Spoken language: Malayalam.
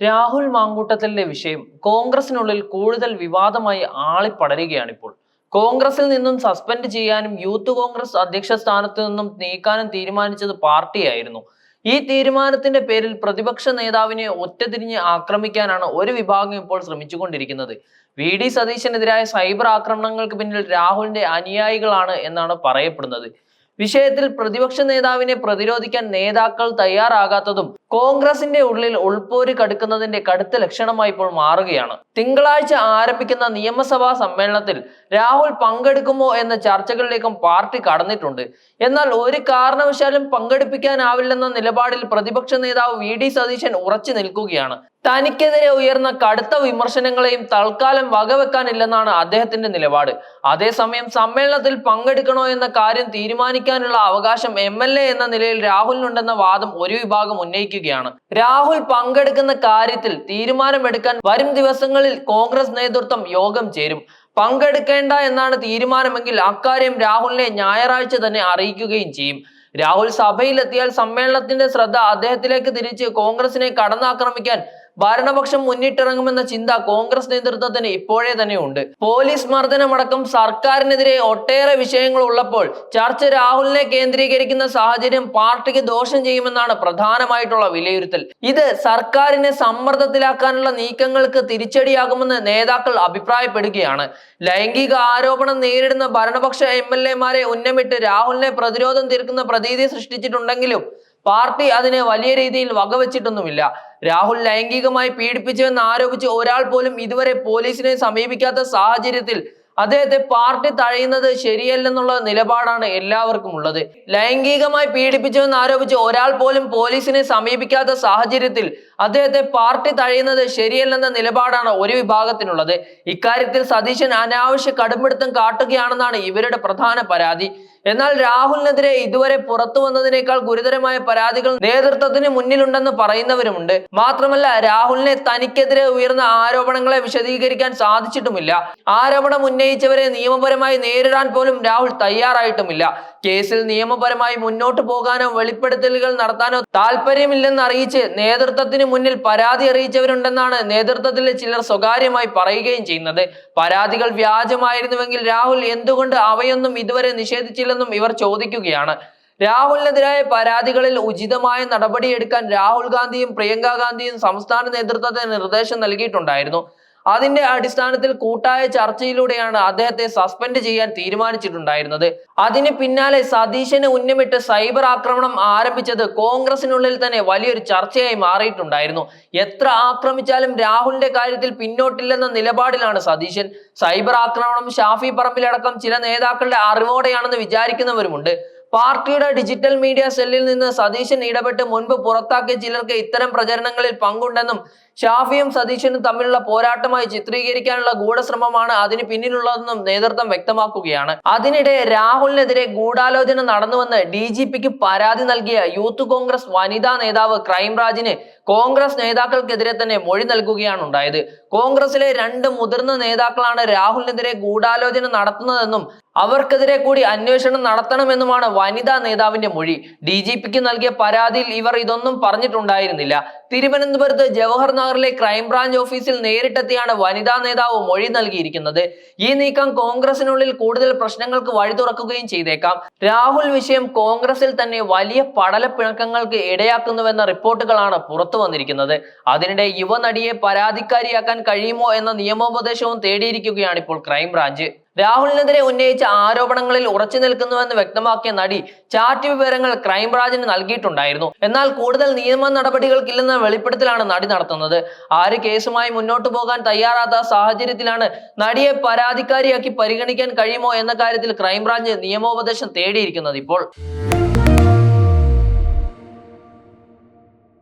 രാഹുൽ മാങ്കൂട്ടത്തിലെ വിഷയം കോൺഗ്രസിനുള്ളിൽ കൂടുതൽ വിവാദമായി ആളിപ്പടരുകയാണിപ്പോൾ. കോൺഗ്രസിൽ നിന്നും സസ്പെൻഡ് ചെയ്യാനും യൂത്ത് കോൺഗ്രസ് അധ്യക്ഷ സ്ഥാനത്ത് നിന്നും നീക്കാനും തീരുമാനിച്ചത് പാർട്ടിയായിരുന്നു. ഈ തീരുമാനത്തിന്റെ പേരിൽ പ്രതിപക്ഷ നേതാവിനെ ഒറ്റതിരിഞ്ഞ് ആക്രമിക്കാനാണ് ഒരു വിഭാഗം ഇപ്പോൾ ശ്രമിച്ചുകൊണ്ടിരിക്കുന്നത്. വി ഡി സതീശനെതിരായ സൈബർ ആക്രമണങ്ങൾക്ക് പിന്നിൽ രാഹുലിന്റെ അനുയായികളാണ് എന്നാണ് പറയപ്പെടുന്നത്. വിഷയത്തിൽ പ്രതിപക്ഷ നേതാവിനെ പ്രതിരോധിക്കാൻ നേതാക്കൾ തയ്യാറാകാത്തതും കോൺഗ്രസിന്റെ ഉള്ളിൽ ഉൾപോരി കടുക്കുന്നതിന്റെ കടുത്ത ലക്ഷണമായി ഇപ്പോൾ മാറുകയാണ്. തിങ്കളാഴ്ച ആരംഭിക്കുന്ന നിയമസഭാ സമ്മേളനത്തിൽ രാഹുൽ പങ്കെടുക്കുമോ എന്ന ചർച്ചകളിലേക്കും പാർട്ടി കടന്നിട്ടുണ്ട്. എന്നാൽ ഒരു കാരണവശാലും പങ്കെടുപ്പിക്കാനാവില്ലെന്ന നിലപാടിൽ പ്രതിപക്ഷ നേതാവ് വി ഡി സതീശൻ ഉറച്ചു നിൽക്കുകയാണ്. തനിക്കെതിരെ ഉയർന്ന കടുത്ത വിമർശനങ്ങളെയും തൽക്കാലം വകവെക്കാനില്ലെന്നാണ് അദ്ദേഹത്തിന്റെ നിലപാട്. അതേസമയം സമ്മേളനത്തിൽ പങ്കെടുക്കണോ എന്ന കാര്യം തീരുമാനിക്കാനുള്ള അവകാശം എം എന്ന നിലയിൽ രാഹുലിനുണ്ടെന്ന വാദം ഒരു വിഭാഗം ഉന്നയിക്കുകയാണ് രാഹുൽ പങ്കെടുക്കുന്ന കാര്യത്തിൽ തീരുമാനമെടുക്കാൻ വരും ദിവസങ്ങളിൽ കോൺഗ്രസ് നേതൃത്വം യോഗം ചേരും. പങ്കെടുക്കേണ്ട എന്നാണ് തീരുമാനമെങ്കിൽ അക്കാര്യം രാഹുലിനെ ഞായറാഴ്ച തന്നെ അറിയിക്കുകയും ചെയ്യും. രാഹുൽ സഭയിലെത്തിയാൽ സമ്മേളനത്തിന്റെ ശ്രദ്ധ അദ്ദേഹത്തിലേക്ക് തിരിച്ച് കോൺഗ്രസിനെ കടന്നാക്രമിക്കാൻ ഭരണപക്ഷം മുന്നിട്ടിറങ്ങുമെന്ന ചിന്ത കോൺഗ്രസ് നേതൃത്വത്തിന് ഇപ്പോഴേ തന്നെ ഉണ്ട് പോലീസ് മർദ്ദനമടക്കം സർക്കാരിനെതിരെ ഒട്ടേറെ വിഷയങ്ങൾ ഉള്ളപ്പോൾ ചർച്ച രാഹുലിനെ കേന്ദ്രീകരിക്കുന്ന സാഹചര്യം പാർട്ടിക്ക് ദോഷം ചെയ്യുമെന്നാണ് പ്രധാനമായിട്ടുള്ള വിലയിരുത്തൽ. ഇത് സർക്കാരിനെ സമ്മർദ്ദത്തിലാക്കാനുള്ള നീക്കങ്ങൾക്ക് തിരിച്ചടിയാകുമെന്ന് നേതാക്കൾ അഭിപ്രായപ്പെടുകയാണ്. ലൈംഗിക ആരോപണം നേരിടുന്ന ഭരണപക്ഷ എം എൽ എമാരെ ഉന്നമിട്ട് രാഹുലിനെ പ്രതിരോധം തീർക്കുന്ന പ്രതീതി സൃഷ്ടിച്ചിട്ടുണ്ടെങ്കിലും പാർട്ടി അതിനെ വലിയ രീതിയിൽ വകവെച്ചിട്ടൊന്നുമില്ല. രാഹുൽ ലൈംഗികമായി പീഡിപ്പിച്ചുവെന്ന് ആരോപിച്ച് ഒരാൾ പോലും ഇതുവരെ പോലീസിനെ സമീപിക്കാത്ത സാഹചര്യത്തിൽ അദ്ദേഹത്തെ പാർട്ടി തഴയുന്നത് ശരിയല്ലെന്നുള്ള നിലപാടാണ് എല്ലാവർക്കും ഉള്ളത്. ലൈംഗികമായി പീഡിപ്പിച്ചുവെന്ന് ആരോപിച്ച് ഒരാൾ പോലും പോലീസിനെ സമീപിക്കാത്ത സാഹചര്യത്തിൽ അദ്ദേഹത്തെ പാർട്ടി തഴയുന്നത് ശരിയല്ലെന്ന നിലപാടാണ് ഒരു വിഭാഗത്തിനുള്ളത്. ഇക്കാര്യത്തിൽ സതീശൻ അനാവശ്യ കടുംപിടുത്തം കാട്ടുകയാണെന്നാണ് ഇവരുടെ പ്രധാന പരാതി. എന്നാൽ രാഹുലിനെതിരെ ഇതുവരെ പുറത്തു വന്നതിനേക്കാൾ ഗുരുതരമായ പരാതികൾ നേതൃത്വത്തിന് മുന്നിലുണ്ടെന്ന് പറയുന്നവരുമുണ്ട്. മാത്രമല്ല രാഹുലിനെ തനിക്കെതിരെ ഉയർന്ന ആരോപണങ്ങളെ വിശദീകരിക്കാൻ സാധിച്ചിട്ടുമില്ല. ആരോപണം ഉന്നയിച്ചവരെ നിയമപരമായി നേരിടാൻ പോലും രാഹുൽ തയ്യാറായിട്ടുമില്ല. കേസിൽ നിയമപരമായി മുന്നോട്ട് പോകാനോ വെളിപ്പെടുത്തലുകൾ നടത്താനോ താല്പര്യമില്ലെന്ന് അറിയിച്ച് നേതൃത്വത്തിന് മുന്നിൽ പരാതി അറിയിച്ചവരുണ്ടെന്നാണ് നേതൃത്വത്തിലെ ചിലർ സ്വകാര്യമായി പറയുകയും ചെയ്യുന്നത്. പരാതികൾ വ്യാജമായിരുന്നുവെങ്കിൽ രാഹുൽ എന്തുകൊണ്ട് അവയൊന്നും ഇതുവരെ നിഷേധിച്ചില്ലെന്നും ഇവർ ചോദിക്കുകയാണ്. രാഹുലിനെതിരായ പരാതികളിൽ ഉചിതമായ നടപടിയെടുക്കാൻ രാഹുൽ ഗാന്ധിയും പ്രിയങ്ക ഗാന്ധിയും സംസ്ഥാന നേതൃത്വത്തിന് നിർദ്ദേശം നൽകിയിട്ടുണ്ടായിരുന്നു. അതിന്റെ അടിസ്ഥാനത്തിൽ കൂട്ടായ ചർച്ചയിലൂടെയാണ് അദ്ദേഹത്തെ സസ്പെൻഡ് ചെയ്യാൻ തീരുമാനിച്ചിട്ടുണ്ടായിരുന്നത്. അതിന് പിന്നാലെ സതീശനെ ഉന്നമിട്ട് സൈബർ ആക്രമണം ആരംഭിച്ചത് കോൺഗ്രസിനുള്ളിൽ തന്നെ വലിയൊരു ചർച്ചയായി മാറിയിട്ടുണ്ടായിരുന്നു. എത്ര ആക്രമിച്ചാലും രാഹുലിന്റെ കാര്യത്തിൽ പിന്നോട്ടില്ലെന്ന നിലപാടിലാണ് സതീശൻ. സൈബർ ആക്രമണം ഷാഫി പറമ്പിലടക്കം ചില നേതാക്കളുടെ അറിവോടെയാണെന്ന് വിചാരിക്കുന്നവരുമുണ്ട്. പാർട്ടിയുടെ ഡിജിറ്റൽ മീഡിയ സെല്ലിൽ നിന്ന് സതീശൻ ഇടപെട്ട് മുൻപ് പുറത്താക്കിയ ചിലർക്ക് ഇത്തരം പ്രചരണങ്ങളിൽ പങ്കുണ്ടെന്നും ഷാഫിയും സതീശനും തമ്മിലുള്ള പോരാട്ടമായി ചിത്രീകരിക്കാനുള്ള ഗൂഢശ്രമമാണ് അതിന് പിന്നിലുള്ളതെന്നും നേതൃത്വം വ്യക്തമാക്കുകയാണ്. അതിനിടെ രാഹുലിനെതിരെ ഗൂഢാലോചന നടന്നുവെന്ന് ഡി ജി പിക്ക് പരാതി നൽകിയ യൂത്ത് കോൺഗ്രസ് വനിതാ നേതാവ് ക്രൈംബ്രാഞ്ചിന് കോൺഗ്രസ് നേതാക്കൾക്കെതിരെ തന്നെ മൊഴി നൽകുകയാണ് ഉണ്ടായത് കോൺഗ്രസിലെ രണ്ട് മുതിർന്ന നേതാക്കളാണ് രാഹുലിനെതിരെ ഗൂഢാലോചന നടത്തുന്നതെന്നും അവർക്കെതിരെ കൂടി അന്വേഷണം നടത്തണമെന്നുമാണ് വനിതാ നേതാവിന്റെ മൊഴി. ഡി ജി പിക്ക് നൽകിയ പരാതിയിൽ ഇവർ ഇതൊന്നും പറഞ്ഞിട്ടുണ്ടായിരുന്നില്ല. തിരുവനന്തപുരത്ത് ജവഹർ നഗറിലെ ക്രൈംബ്രാഞ്ച് ഓഫീസിൽ നേരിട്ടെത്തിയാണ് വനിതാ നേതാവ് മൊഴി നൽകിയിരിക്കുന്നത്. ഈ നീക്കം കോൺഗ്രസിനുള്ളിൽ കൂടുതൽ പ്രശ്നങ്ങൾക്ക് വഴി തുറക്കുകയും ചെയ്തേക്കാം. രാഹുൽ വിഷയം കോൺഗ്രസിൽ തന്നെ വലിയ പടലപ്പിണക്കങ്ങൾക്ക് ഇടയാക്കുന്നുവെന്ന റിപ്പോർട്ടുകളാണ് പുറത്തു വന്നിരിക്കുന്നത്. അതിനിടെ യുവനടിയെ പരാതിക്കാരിയാക്കാൻ കഴിയുമോ എന്ന നിയമോപദേശവും തേടിയിരിക്കുകയാണ് ഇപ്പോൾ ക്രൈംബ്രാഞ്ച്. രാഹുലിനെതിരെ ഉന്നയിച്ച ആരോപണങ്ങളിൽ ഉറച്ചു നിൽക്കുന്നുവെന്ന് വ്യക്തമാക്കിയ നടി ചാറ്റ് വിവരങ്ങൾ ക്രൈംബ്രാഞ്ചിന് നൽകിയിട്ടുണ്ടായിരുന്നു. എന്നാൽ കൂടുതൽ നിയമ നടപടികൾക്കില്ലെന്ന വെളിപ്പെടുത്തലാണ് നടി നടത്തുന്നത്. ആര് കേസുമായി മുന്നോട്ടു പോകാൻ തയ്യാറാത്ത സാഹചര്യത്തിലാണ് നടിയെ പരാതിക്കാരിയാക്കി പരിഗണിക്കാൻ കഴിയുമോ എന്ന കാര്യത്തിൽ ക്രൈംബ്രാഞ്ച് നിയമോപദേശം തേടിയിരിക്കുന്നത് ഇപ്പോൾ.